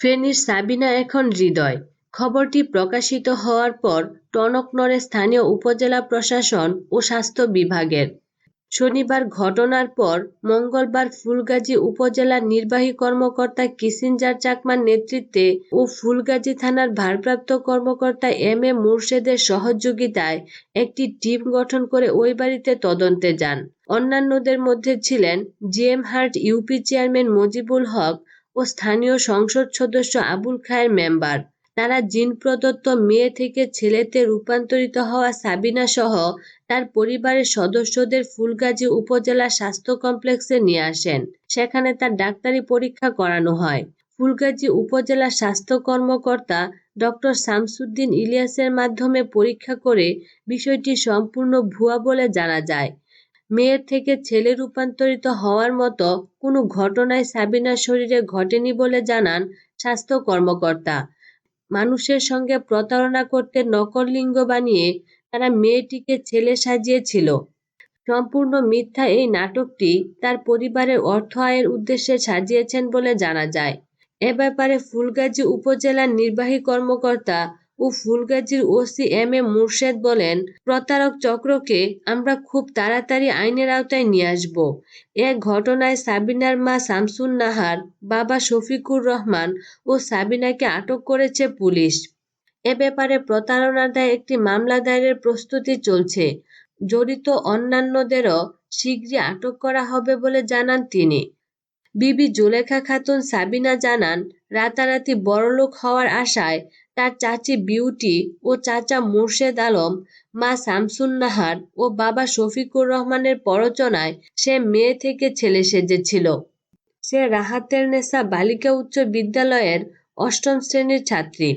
ফেনীর সাবিনা এখন হৃদয়। খবরটি প্রকাশিত হওয়ার পর টনক নড়ে স্থানীয় উপজেলা প্রশাসন ও স্বাস্থ্য বিভাগের। শনিবার ঘটনার পর মঙ্গলবার ফুলগাজী উপজেলার নির্বাহী কর্মকর্তা কিসিঞ্জার চাকমার নেতৃত্বে ও ফুলগাজী থানার ভারপ্রাপ্ত কর্মকর্তা এম এ মুর্শেদের সহযোগিতায় একটি টিম গঠন করে ওই বাড়িতে তদন্তে যান। অন্যান্যদের মধ্যে ছিলেন জিএম হার্ট ইউপি চেয়ারম্যান মজিবুল হক ও স্থানীয় সংসদ সদস্য আবুল খায়ের মেম্বার। তারা জিন প্রদত্ত মেয়ে থেকে ছেলেতে রূপান্তরিত হওয়া সাবিনা সহ তার পরিবারের সদস্যদের ফুলগাজী উপজেলা স্বাস্থ্য কমপ্লেক্সে নিয়ে আসেন। সেখানে তার ডাক্তারি পরীক্ষা করানো হয়। ফুলগাজী উপজেলা স্বাস্থ্য কর্মকর্তা ডক্টর শামসুদ্দিন ইলিয়াসের মাধ্যমে পরীক্ষা করে বিষয়টি সম্পূর্ণ ভুয়া বলে জানা যায়। মেয়ের থেকে ছেলে রূপান্তরিত হওয়ার মতো কোনো ঘটনায় সাবিনার শরীরে ঘটেনি বলে জানান স্বাস্থ্য কর্মকর্তা। মানুষের সঙ্গে প্রতারণা করতে নকল লিঙ্গ বানিয়ে তারা মেয়েটিকে ছেলে সাজিয়েছিল। সম্পূর্ণ মিথ্যা এই নাটকটি তার পরিবারের অর্থ আয়ের উদ্দেশ্যে সাজিয়েছেন বলে জানা যায়। এ ব্যাপারে ফুলগাজী উপজেলার নির্বাহী কর্মকর্তা ও ফুলগাজীর ওসি এম এ মুর্শেদ বলেন, প্রতারক চক্রকে আমরা খুব তাড়াতাড়ি আইনের আওতায় নিয়ে আসব। এ ঘটনায় সাবিনার মা শামসুন নাহার, বাবা শফিকুর রহমান ও সাবিনাকে আটক করেছে পুলিশ। এ ব্যাপারে প্রতারণার দায়ে একটি মামলা দায়েরের প্রস্তুতি চলছে। জড়িত অন্যান্যদেরও শীঘ্রই আটক করা হবে বলে জানান তিনি। বিবি জুলেখা খাতুন সাবিনা জানান, রাতারাতি বড়লোক হওয়ার আশায় তার চাচি বিউটি ও চাচা মুর্শেদ আলম, মা শামসুন নাহার ও বাবা শফিকুর রহমানের প্ররোচনায় সে মেয়ে থেকে ছেলে সেজেছিল। সে রাহাতের নেসা বালিকা উচ্চ বিদ্যালয়ের অষ্টম শ্রেণির ছাত্রী।